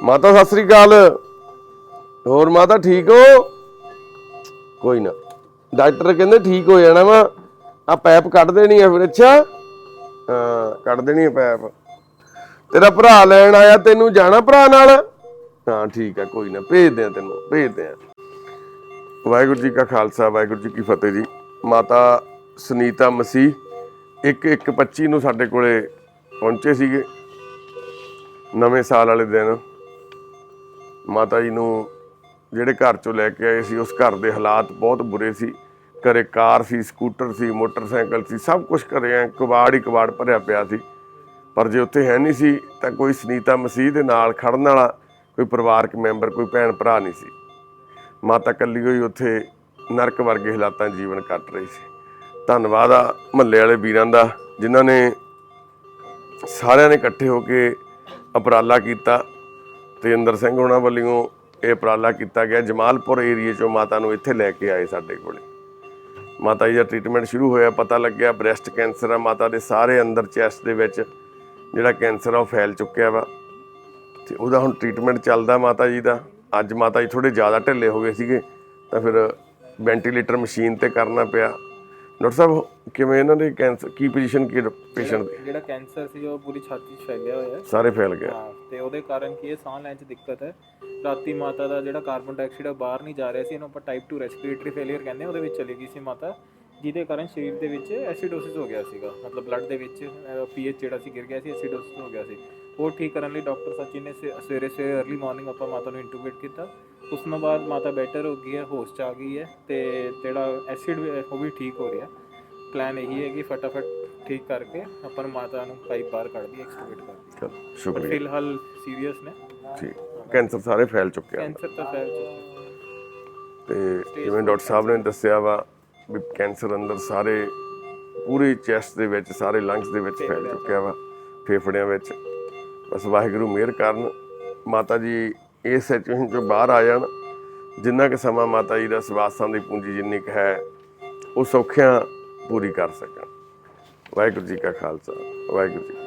ਮਾਤਾ, ਸਤਿ ਸ੍ਰੀ ਅਕਾਲ। ਹੋਰ ਮਾਤਾ, ਠੀਕ ਹੋ? ਕੋਈ ਨਾ। ਡਾਕਟਰ ਕਹਿੰਦੇ ਠੀਕ ਹੋ ਜਾਣਾ ਵਾ। ਆ ਪੈਪ ਕੱਢ ਦੇਣੀ ਆ ਫਿਰ, ਅੱਛਾ? ਹਾਂ, ਕੱਢ ਦੇਣੀ ਆ ਪੈਪ। ਤੇਰਾ ਭਰਾ ਲੈਣ ਆਇਆ, ਤੈਨੂੰ ਜਾਣਾ ਭਰਾ ਨਾਲ? ਹਾਂ, ਠੀਕ ਆ, ਕੋਈ ਨਾ, ਭੇਜਦੇ ਆ ਤੈਨੂੰ, ਭੇਜਦੇ ਆ। ਵਾਹਿਗੁਰੂ ਜੀ ਕਾ ਖਾਲਸਾ, ਵਾਹਿਗੁਰੂ ਜੀ ਕੀ ਫਤਿਹ ਜੀ। ਮਾਤਾ ਸੁਨੀਤਾ ਮਸੀਹ 1125 ਨੂੰ ਸਾਡੇ ਕੋਲੇ ਪਹੁੰਚੇ ਸੀਗੇ। ਨਵੇਂ ਸਾਲ ਵਾਲੇ ਦਿਨ। ਮਾਤਾ ਜੀ ਨੂੰ ਜਿਹੜੇ ਘਰ ਚੋਂ ਲੈ ਕੇ ਆਏ ਸੀ, ਉਸ ਘਰ ਦੇ ਹਾਲਾਤ ਬਹੁਤ ਬੁਰੇ ਸੀ। ਘਰੇ ਕਾਰ ਸੀ, ਸਕੂਟਰ ਸੀ, ਮੋਟਰਸਾਈਕਲ ਸੀ, ਸਭ ਕੁਝ ਘਰੇ ਐ ਕਬਾੜ ਹੀ ਕਬਾੜ ਭਰਿਆ ਪਿਆ ਸੀ। ਪਰ ਜੇ ਉੱਥੇ ਹੈ ਨਹੀਂ ਸੀ, ਤਾਂ ਕੋਈ ਸੁਨੀਤਾ ਮਸੀਹ ਦੇ ਨਾਲ ਖੜਨ ਵਾਲਾ, ਕੋਈ ਪਰਿਵਾਰਕ ਮੈਂਬਰ, ਕੋਈ ਭੈਣ ਭਰਾ ਨਹੀਂ ਸੀ। ਮਾਤਾ ਕੱਲੀ ਹੋਈ ਉੱਥੇ ਨਰਕ ਵਰਗੇ ਹਾਲਾਤਾਂ ਜੀਵਨ ਕੱਟ ਰਹੀ ਸੀ। ਧੰਨਵਾਦ ਆ ਮਹੱਲੇ ਵਾਲੇ ਵੀਰਾਂ ਦਾ, ਜਿਨ੍ਹਾਂ ਨੇ ਸਾਰਿਆਂ ਨੇ ਇਕੱਠੇ ਹੋ ਕੇ ਉਪਰਾਲਾ ਕੀਤਾ। ਤੇ ਅੰਦਰ ਸਿੰਘ ਉਹਨਾਂ ਵੱਲੋਂ ਇਹ ਉਪਰਾਲਾ ਕੀਤਾ ਗਿਆ। ਜਮਾਲਪੁਰ ਏਰੀਏ ਚੋਂ ਮਾਤਾ ਨੂੰ ਇੱਥੇ ਲੈ ਕੇ ਆਏ ਸਾਡੇ ਕੋਲੇ। ਮਾਤਾ ਜੀ ਦਾ ਟ੍ਰੀਟਮੈਂਟ ਸ਼ੁਰੂ ਹੋਇਆ, ਪਤਾ ਲੱਗਿਆ ਬ੍ਰੈਸਟ ਕੈਂਸਰ ਆ। ਮਾਤਾ ਦੇ ਸਾਰੇ ਅੰਦਰ ਚੈਸਟ ਦੇ ਵਿੱਚ ਜਿਹੜਾ ਕੈਂਸਰ ਆ ਉਹ ਫੈਲ ਚੁੱਕਿਆ ਵਾ। ਤੇ ਉਹਦਾ ਹੁਣ ਟ੍ਰੀਟਮੈਂਟ ਚੱਲਦਾ ਮਾਤਾ ਜੀ ਦਾ। ਅੱਜ ਮਾਤਾ ਜੀ ਥੋੜੇ ਜ਼ਿਆਦਾ ਢਿੱਲੇ ਹੋ ਗਏ ਸੀਗੇ, ਤਾਂ ਫਿਰ ਵੈਂਟੀਲੇਟਰ ਮਸ਼ੀਨ ਤੇ ਕਰਨਾ ਪਿਆ। ਡਾਕਟਰ ਸਾਹਿਬ ਕਿਵੇਂ ਇਹਨਾਂ ਦੇ ਕੈਂਸਰ ਕੀ ਪੋਜੀਸ਼ਨ ਕੀ ਪੇਸ਼ੈਂਟ ਦੀ? ਜਿਹੜਾ ਕੈਂਸਰ ਸੀ ਉਹ ਪੂਰੀ ਛਾਤੀ 'ਚ ਫੈਲਿਆ ਹੋਇਆ ਹੈ। ਸਾਰੇ ਫੈਲ ਗਿਆ ਹਾਂ ਤੇ ਉਹਦੇ ਕਾਰਨ ਕੀ ਹੈ? ਸਾਹ ਲੈਣ 'ਚ ਦਿੱਕਤ ਹੈ। ਰਾਤੀ ਮਾਤਾ ਦਾ ਜਿਹੜਾ ਕਾਰਬਨ ਡਾਈਆਕਸਾਈਡ ਆ ਬਾਹਰ ਨਹੀਂ ਜਾ ਰਿਹਾ ਸੀ। ਇਹਨੂੰ ਆਪਾਂ ਟਾਈਪ 2 ਰੈਸਪੀਰੇਟਰੀ ਫੇਲਿਅਰ ਕਹਿੰਦੇ ਆ ਉਹਦੇ ਵਿੱਚ ਚਲੀ ਗਈ ਸੀ ਮਾਤਾ ਜਿਹਦੇ ਕਾਰਨ ਸਰੀਰ ਦੇ ਵਿੱਚ ਐਸਿਡੋਸਿਸ ਹੋ ਗਿਆ ਸੀਗਾ। ਮਤਲਬ ਬਲੱਡ ਦੇ ਵਿੱਚ ਪੀਐਚ ਜਿਹੜਾ ਸੀ ਗਿਰ ਗਿਆ ਸੀ ਐਸਿਡੋਸਿਸ ਹੋ ਗਿਆ ਸੀ। ਉਹ ਠੀਕ ਕਰਨ ਲਈ ਡਾਕਟਰ ਸਚਿਨ ਨੇ ਸੇ- ਸਵੇਰੇ ਸਵੇਰੇ अर्ਲੀ ਮਾਰਨਿੰਗ ਆਪਾਂ ਮਾਤਾ ਨੂੰ ਇੰਟੂਬੇਟ ਕੀਤਾ। ਉਸ ਤੋਂ ਬਾਅਦ ਮਾਤਾ ਬੈਟਰ ਹੋ ਗਈ ਹੈ ਹੋਸ਼ 'ਚ ਆ ਗਈ ਹੈ ਤੇ ਜਿਹੜਾ ਐਸਿਡ ਉਹ ਵੀ ਠੀਕ ਹੋ ਰਿਹਾ। ਪਲਾਨ ਇਹੀ ਹੈ ਕਿ ਫਟਾਫਟ ਠੀਕ ਕਰਕੇ ਆਪਾਂ ਮਾਤਾ ਨੂੰ ਪਾਈਪ ਬਾਹਰ ਕੱਢ ਦੀ ਐਕਸਟੂਬੇਟ ਕਰ ਦੀ ਚਲੋ ਪਰ ਸ਼ੁਕਰੀਆ ਫਿਲਹਾਲ ਸੀਰੀਅਸ ਨੇ। ਠੀਕ। ਕੈਂਸਰ ਸਾਰੇ ਫੈਲ ਚੁੱਕਿਆ ਕੈਂਸਰ ਤਾਂ ਫੈਲ ਚੁੱਕਾ ਤੇ ਜਿਵੇਂ ਡਾਕਟਰ ਸਾਹਿਬ ਨੇ ਦੱਸਿਆ ਵਾ ਵੀ ਕੈਂਸਰ ਅੰਦਰ ਸਾਰੇ ਪੂਰੀ ਚੈਸਟ ਦੇ ਵਿੱਚ ਸਾਰੇ ਲੰਗਸ ਦੇ ਵਿੱਚ ਫੈਲ ਚੁੱਕਿਆ ਵਾ ਫੇਫੜਿਆਂ ਵਿੱਚ। ਬਸ ਵਾਹਿਗੁਰੂ ਮਿਹਰ ਕਰਨ। ਮਾਤਾ ਜੀ ਇਸ ਸਿਚੁਏਸ਼ਨ ਚੋਂ ਬਾਹਰ ਆ ਜਾਣ, ਜਿੰਨਾ ਕਿ ਸਮਾਂ ਮਾਤਾ ਜੀ ਦਾ ਸਵਾਸਾਂ ਦੀ ਪੂੰਜੀ ਜਿੰਨੀ ਕੁ ਹੈ, ਉਹ ਸੌਖਿਆਂ ਪੂਰੀ ਕਰ ਸਕਣ। ਵਾਹਿਗੁਰੂ ਜੀ ਕਾ ਖਾਲਸਾ, ਵਾਹਿਗੁਰੂ ਜੀ